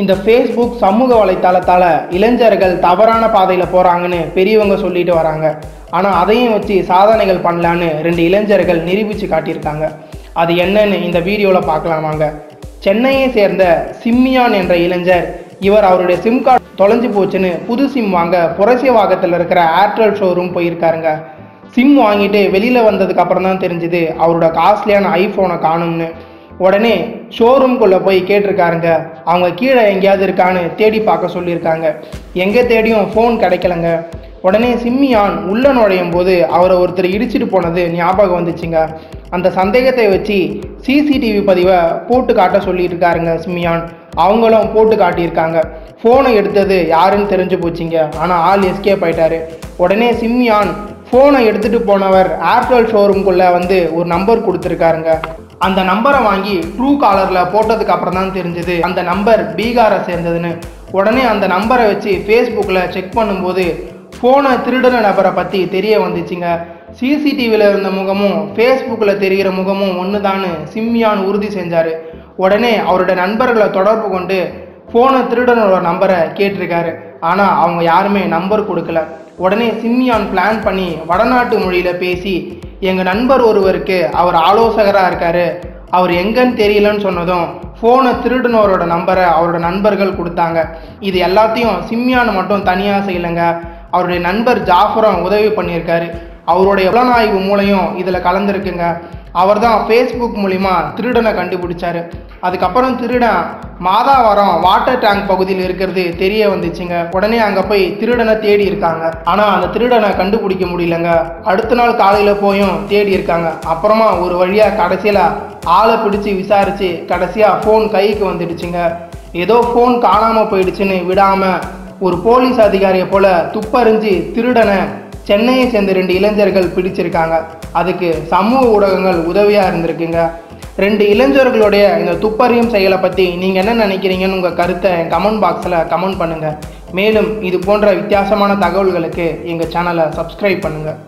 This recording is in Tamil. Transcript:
இந்த ஃபேஸ்புக் சமூக வலைத்தளத்தால் இளைஞர்கள் தவறான பாதையில் போகிறாங்கன்னு பெரியவங்க சொல்லிட்டு வராங்க. ஆனால் அதையும் வச்சு சாதனைகள் பண்ணலான்னு ரெண்டு இளைஞர்கள் நிரூபித்து காட்டியிருக்காங்க. அது என்னன்னு இந்த வீடியோவில் பார்க்கலாம் வாங்க. சென்னையை சேர்ந்த சிம்மியான் என்ற இளைஞர் இவர் அவருடைய சிம் கார்டு தொலைஞ்சு போச்சுன்னு புது சிம் வாங்க புரசியவாகத்தில் இருக்கிற ஏர்டெல் ஷோரூம் போயிருக்காருங்க. சிம் வாங்கிட்டு வெளியில் வந்ததுக்கு அப்புறம் தான் தெரிஞ்சுது அவரோட காஸ்ட்லியான ஐஃபோனை காணும்னு. உடனே ஷோரூம்குள்ளே போய் கேட்டிருக்காருங்க. அவங்க கீழே எங்கேயாவது இருக்கான்னு தேடி பார்க்க சொல்லியிருக்காங்க. எங்கே தேடியும் ஃபோன் கிடைக்கலங்க. உடனே சிம்மியான் உள்ளே நுழையும் போது அவரை ஒருத்தர் இடிச்சிட்டு போனது ஞாபகம் வந்துச்சுங்க. அந்த சந்தேகத்தை வச்சு சிசிடிவி பதிவை போட்டு காட்ட சொல்லிட்டு இருக்காருங்க சிம்மியான். அவங்களும் போட்டு காட்டியிருக்காங்க. ஃபோனை எடுத்தது யாருன்னு தெரிஞ்சு போச்சுங்க. ஆனால் ஆள் எஸ்கேப் ஆயிட்டாரு. உடனே சிம்மியான் ஃபோனை எடுத்துகிட்டு போனவர் ஏர்டெல் ஷோரூம்குள்ளே வந்து ஒரு நம்பர் கொடுத்துருக்காருங்க. அந்த நம்பரை வாங்கி ட்ரூ காலரில் போட்டதுக்கு அப்புறம் தான் தெரிஞ்சது. அந்த நம்பர் பீகாரை சேர்ந்ததுன்னு. உடனே அந்த நம்பரை வச்சு ஃபேஸ்புக்கில் செக் பண்ணும்போது ஃபோனை திருடின நபரை பற்றி தெரிய வந்துச்சுங்க. சிசிடிவியில் இருந்த முகமும் ஃபேஸ்புக்கில் தெரிகிற முகமும் ஒன்று தான் சிம்மியான் உறுதி செஞ்சார். உடனே அவரோட நண்பர்களை தொடர்பு கொண்டு ஃபோனை திருடனோட நம்பரை கேட்டிருக்காரு. ஆனால் அவங்க யாருமே நம்பர் கொடுக்கல. உடனே சிம்மியான் பிளான் பண்ணி வடநாட்டு மொழியில் பேசி எங்கள் நண்பர் ஒருவருக்கு அவர் ஆலோசகராக இருக்கார். அவர் எங்கன்னு தெரியலன்னு சொன்னதும் ஃபோனை திருடினவரோட நம்பரை அவரோட நண்பர்கள் கொடுத்தாங்க. இது எல்லாத்தையும் சிம்மியான் மட்டும் தனியாக செய்யலைங்க அவருடைய நண்பர் ஜாஃபரம் உதவி பண்ணியிருக்காரு. அவருடைய புலனாய்வு மூலையும் இதில் கலந்துருக்குங்க. அவர் தான் ஃபேஸ்புக் மூலிமா திருடனை கண்டுபிடிச்சாரு. அதுக்கப்புறம் திருடன் மாதாவரம் வாட்டர் டேங்க் பகுதியில் இருக்கிறது தெரிய வந்துச்சுங்க. உடனே அங்கே போய் திருடனை தேடி இருக்காங்க. ஆனால் அந்த திருடனை கண்டுபிடிக்க முடியலங்க. அடுத்த நாள் காலையில் போயும் தேடி இருக்காங்க. அப்புறமா ஒரு வழியாக கடைசியில் ஆளை பிடிச்சி விசாரித்து கடைசியாக ஃபோன் கைக்கு வந்துடுச்சுங்க. ஏதோ ஃபோன் காணாமல் போயிடுச்சுன்னு விடாமல் ஒரு போலீஸ் அதிகாரியை போல துப்பறிஞ்சு திருடனை சென்னையை சேர்ந்த ரெண்டு இளைஞர்கள் பிடிச்சிருக்காங்க. அதுக்கு சமூக ஊடகங்கள் உதவியாக இருந்திருக்குங்க. ரெண்டு இளைஞர்களுடைய இந்த துப்பறியும் செயலை பற்றி நீங்கள் என்ன நினைக்கிறீங்கன்னு உங்கள் கருத்தை கமெண்ட் பாக்ஸில் கமெண்ட் பண்ணுங்கள் மேலும் இது போன்ற வித்தியாசமான தகவல்களுக்கு எங்கள் சேனலை சப்ஸ்கிரைப் பண்ணுங்கள்